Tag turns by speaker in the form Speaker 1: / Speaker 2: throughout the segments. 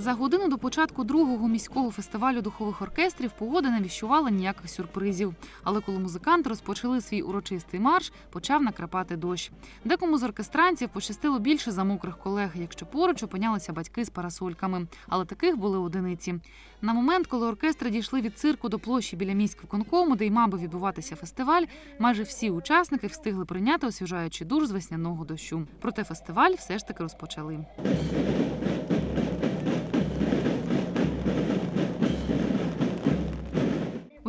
Speaker 1: За годину до початку другого міського фестивалю духових оркестрів погода не віщувала ніяких сюрпризів. Але коли музиканти розпочали свій урочистий марш, почав накрапати дощ. Декому з оркестрантів пощастило більше за мокрих колег, якщо поруч опинялися батьки з парасольками. Але таких були одиниці. На момент, коли оркестри дійшли від цирку до площі біля міськвиконкому, де й мав би відбуватися фестиваль, майже всі учасники встигли прийняти освіжаючий душ з весняного дощу. Проте фестиваль все ж таки розпочали.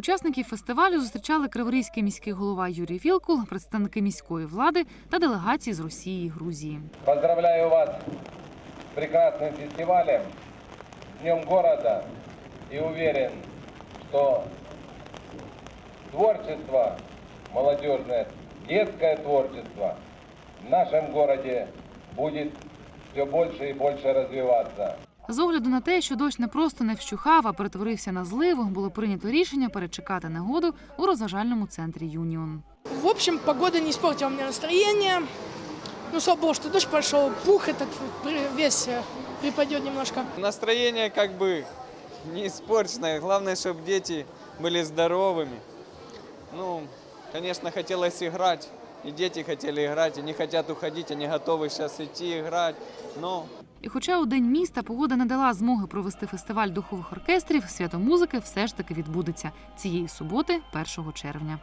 Speaker 1: Учасників фестивалю зустрічали Криворізький міський голова Юрій Вілкул, представники міської влади та делегації з Росії і Грузії.
Speaker 2: Поздравляю вас с прекрасным фестивалем, с Днем города и уверен, что творчество молодежное, детское творчество в нашем городе будет все больше и больше развиваться.
Speaker 1: З огляду на те, що дощ не просто не вщухав, а перетворився на зливу, було прийнято рішення перечекати негоду у розважальному центрі Юніон.
Speaker 3: В общем, погода не испортила мне настроение. Ну, слава богу, что дождь пошел, пух этот при- весь э, припадет немножко.
Speaker 4: Настроение как бы не испорченное. Главное, чтобы дети были здоровыми. Ну, конечно, хотелось играть. И дети хотели играть, и не хотят уходить, они готовы сейчас идти. Но
Speaker 1: І хоча у день міста погода не дала змоги провести фестиваль духових оркестрів, свято музики все ж таки відбудеться цієї суботи, 1 червня.